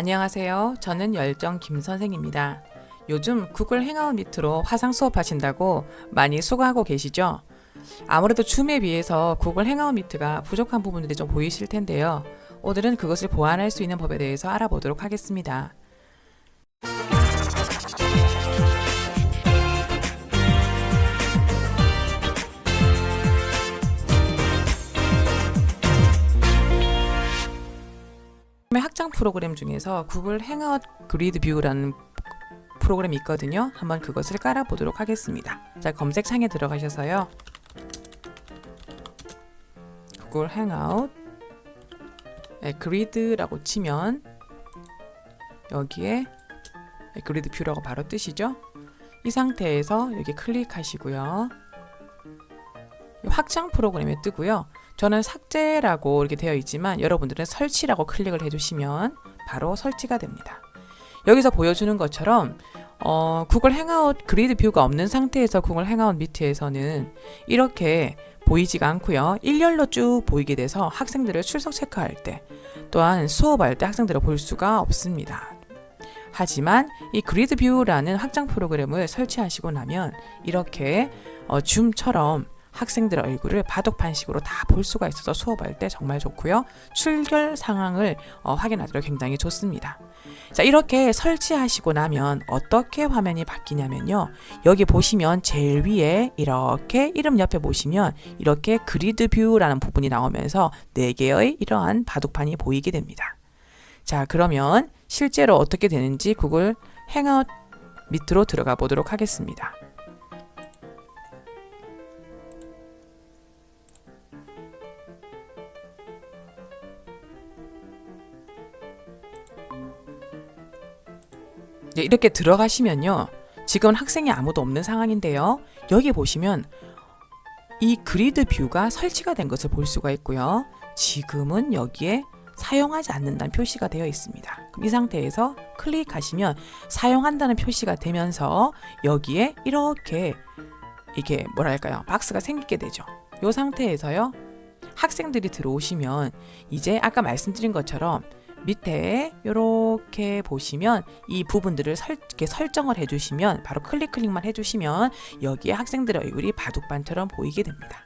안녕하세요. 저는 열정 김 선생입니다. 요즘 구글 행아웃 미트로 화상 수업하신다고 많이 수고하고 계시죠? 아무래도 줌에 비해서 구글 행아웃 미트가 부족한 부분들이 좀 보이실 텐데요. 오늘은 그것을 보완할 수 있는 법에 대해서 알아보도록 하겠습니다. 학장 프로그램 중에서 구글 행아웃 그리드 뷰라는 프로그램이 있거든요. 한번 그것을 깔아보도록 하겠습니다. 자, 검색창에 들어가셔서요. 구글 행아웃 네, 그리드라고 치면 여기에 네, 그리드 뷰라고 바로 뜨시죠? 이 상태에서 여기 클릭하시고요. 이 확장 프로그램에 뜨고요. 저는 삭제라고 이렇게 되어 있지만 여러분들은 설치라고 클릭을 해주시면 바로 설치가 됩니다. 여기서 보여주는 것처럼 어, 구글 행아웃 그리드 뷰가 없는 상태에서 구글 행아웃 미트에서는 이렇게 보이지가 않고요. 일렬로 쭉 보이게 돼서 학생들을 출석 체크할 때 또한 수업할 때 학생들을 볼 수가 없습니다. 하지만 이 그리드 뷰라는 확장 프로그램을 설치하시고 나면 이렇게 어, 줌처럼 학생들 얼굴을 바둑판식으로 다 볼 수가 있어서 수업할 때 정말 좋고요. 출결 상황을 어, 확인하기로 굉장히 좋습니다. 자, 이렇게 설치하시고 나면 어떻게 화면이 바뀌냐면요. 여기 보시면 제일 위에 이렇게 이름 옆에 보시면 이렇게 그리드 뷰라는 부분이 나오면서 네 개의 이러한 바둑판이 보이게 됩니다. 자, 그러면 실제로 어떻게 되는지 구글 행아웃 밑으로 들어가 보도록 하겠습니다. 네, 이렇게 들어가시면요. 지금 학생이 아무도 없는 상황인데요. 여기 보시면 이 그리드 뷰가 설치가 된 것을 볼 수가 있고요. 지금은 여기에 사용하지 않는다는 표시가 되어 있습니다. 그럼 이 상태에서 클릭하시면 사용한다는 표시가 되면서 여기에 이렇게 이게 뭐랄까요? 박스가 생기게 되죠. 이 상태에서요. 학생들이 들어오시면 이제 아까 말씀드린 것처럼 밑에 이렇게 보시면 이 부분들을 설, 이렇게 설정을 해주시면 바로 클릭 클릭만 해주시면 여기에 학생들의 얼굴이 바둑반처럼 보이게 됩니다.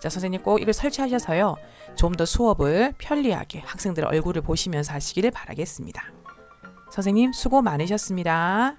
자 선생님 꼭 이걸 설치하셔서요 좀 더 수업을 편리하게 학생들의 얼굴을 보시면서 하시기를 바라겠습니다. 선생님 수고 많으셨습니다.